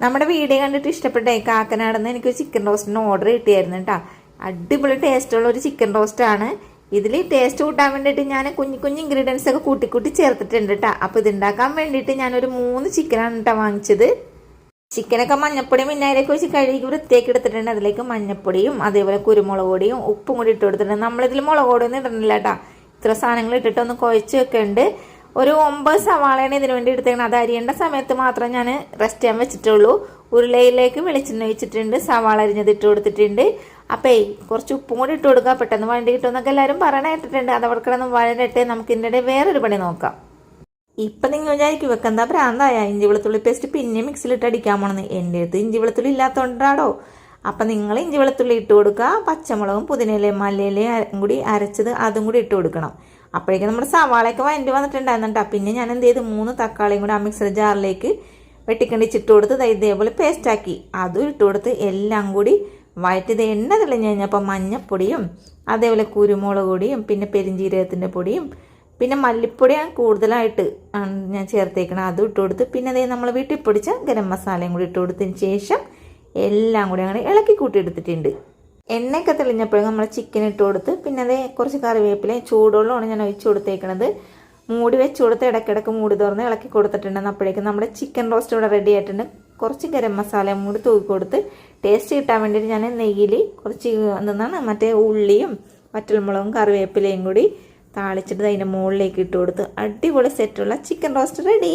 നമ്മുടെ വീഡിയോ കണ്ടിട്ട് ഇഷ്ടപ്പെട്ടേ കാക്കനാടെന്ന് എനിക്ക് ചിക്കൻ റോസ്റ്റിന് ഓർഡർ കിട്ടിയായിരുന്നു കേട്ടോ അടിപൊളി ടേസ്റ്റുള്ള ഒരു ചിക്കൻ റോസ്റ്റ് ആണ്. ഇതിൽ ടേസ്റ്റ് കൂട്ടാൻ വേണ്ടിയിട്ട് ഞാൻ കുഞ്ഞു കുഞ്ഞു ഇൻഗ്രീഡിയൻസ് ഒക്കെ കൂട്ടി കൂട്ടി ചേർത്തിട്ടുണ്ട് കേട്ടോ അപ്പോൾ ഇത് ഉണ്ടാക്കാൻ വേണ്ടിയിട്ട് ഞാനൊരു മൂന്ന് ചിക്കനാണ് കേട്ടോ വാങ്ങിച്ചത്. ചിക്കനൊക്കെ മഞ്ഞപ്പൊടിയും വിനായിരൊക്കെ വെച്ച് കഴുകി വൃത്തിയാക്കി എടുത്തിട്ടുണ്ട്. അതിലേക്ക് മഞ്ഞപ്പൊടിയും അതേപോലെ കുരുമുളക് പൊടിയും ഉപ്പും കൂടി ഇട്ട് കൊടുത്തിട്ടുണ്ട്. നമ്മളിതിൽ മുളക് പൊടിയൊന്നും ഇടണില്ല കേട്ടോ ഇത്ര സാധനങ്ങൾ ഇട്ടിട്ട് ഒന്ന് കുഴച്ച് വെക്കുന്നുണ്ട് ഒരു ഒമ്പത് സവാളയാണ് ഇതിനു വേണ്ടി എടുത്തേക്കുന്നത് അത് അരിയേണ്ട സമയത്ത് മാത്രം ഞാൻ റെസ്റ്റ് ചെയ്യാൻ വെച്ചിട്ടുള്ളൂ. ഉരുളയിലേക്ക് വെളിച്ചെണ്ണ ഒഴിച്ചിട്ടുണ്ട് സവാള അരിഞ്ഞത് ഇട്ട് കൊടുത്തിട്ടുണ്ട്. അപ്പേ കുറച്ച് ഉപ്പും കൂടി ഇട്ട് കൊടുക്കുക പെട്ടെന്ന് വണ്ടി കിട്ടുമെന്നൊക്കെ എല്ലാവരും പറയണ കേട്ടിട്ടുണ്ട്. അത് അവിടെ കിടന്ന് വഴരട്ടെ നമുക്ക് ഇതിന്റെ വേറൊരു പണി നോക്കാം. ഇപ്പം നിങ്ങൾ വിചാരിക്കും വെക്കെന്താ ഭ്രാന്തായ? ഇഞ്ചി വെളുത്തുള്ളി പേസ്റ്റ് പിന്നെ മിക്സിയിലിട്ട് അടിക്കാൻ പോണെന്ന്. എന്റെ അടുത്ത് ഇഞ്ചി വെളുത്തുള്ളി ഇല്ലാത്തതുകൊണ്ടാടോ അപ്പം നിങ്ങൾ ഇഞ്ചി വെളുത്തുള്ളി ഇട്ട് കൊടുക്കുക പച്ചമുളകും പുതിനയിലയും മല്ലിയിലയും കൂടി അരച്ചത് അതും കൂടി ഇട്ട് കൊടുക്കണം. അപ്പോഴേക്കും നമ്മുടെ സവാളയൊക്കെ വഴണ്ടി വന്നിട്ടുണ്ടായിരുന്നുണ്ടാ പിന്നെ ഞാൻ എന്ത് ചെയ്ത്? മൂന്ന് തക്കാളിയും കൂടി ആ മിക്സർ ജാറിലേക്ക് വെട്ടിക്കണ്ടിച്ചിട്ട് കൊടുത്ത് ഇതേപോലെ പേസ്റ്റാക്കി അതും ഇട്ട് കൊടുത്ത് എല്ലാം കൂടി വഴറ്റിത് എണ്ണ തെളിഞ്ഞ് കഴിഞ്ഞപ്പോൾ മഞ്ഞപ്പൊടിയും അതേപോലെ കുരുമുളക് പൊടിയും പിന്നെ പെരിഞ്ജീരകത്തിന്റെ പൊടിയും പിന്നെ മല്ലിപ്പൊടിയാണ് കൂടുതലായിട്ട് ഞാൻ ചേർത്തേക്കണം. അതും ഇട്ട് കൊടുത്ത് പിന്നെ അതേ നമ്മൾ വീട്ടിൽ പൊടിച്ച ഗരം മസാലയും കൂടി ഇട്ട് കൊടുത്തതിന് ശേഷം എല്ലാം കൂടി അങ്ങനെ ഇളക്കി കൂട്ടി എടുത്തിട്ടുണ്ട്. എണ്ണയൊക്കെ തെളിഞ്ഞപ്പോഴും നമ്മൾ ചിക്കൻ ഇട്ട് കൊടുത്ത് പിന്നെ അതേ കുറച്ച് കറിവേപ്പില ചൂടുവെള്ളമാണ് ഞാൻ ഒഴിച്ചു കൊടുത്തേക്കണത്. മൂടി വെച്ച് കൊടുത്ത് ഇടയ്ക്കിടയ്ക്ക് മൂടി തുറന്ന് ഇളക്കി കൊടുത്തിട്ടുണ്ടെന്ന് അപ്പോഴേക്കും നമ്മുടെ ചിക്കൻ റോസ്റ്റ് ഇവിടെ റെഡി ആയിട്ടുണ്ട്. കുറച്ച് ഗരം മസാലയും കൂടി തൂക്കി കൊടുത്ത് ടേസ്റ്റ് കിട്ടാൻ വേണ്ടിയിട്ട് ഞാൻ നെയ്യിൽ കുറച്ച് എന്താണ് മറ്റേ ഉള്ളിയും വറ്റൽമുളകും കറിവേപ്പിലയും കൂടി താളിച്ചിട്ട് അതിന്റെ മുകളിലേക്ക് ഇട്ട് കൊടുത്ത് അടിപൊളി സെറ്റുള്ള ചിക്കൻ റോസ്റ്റ് റെഡി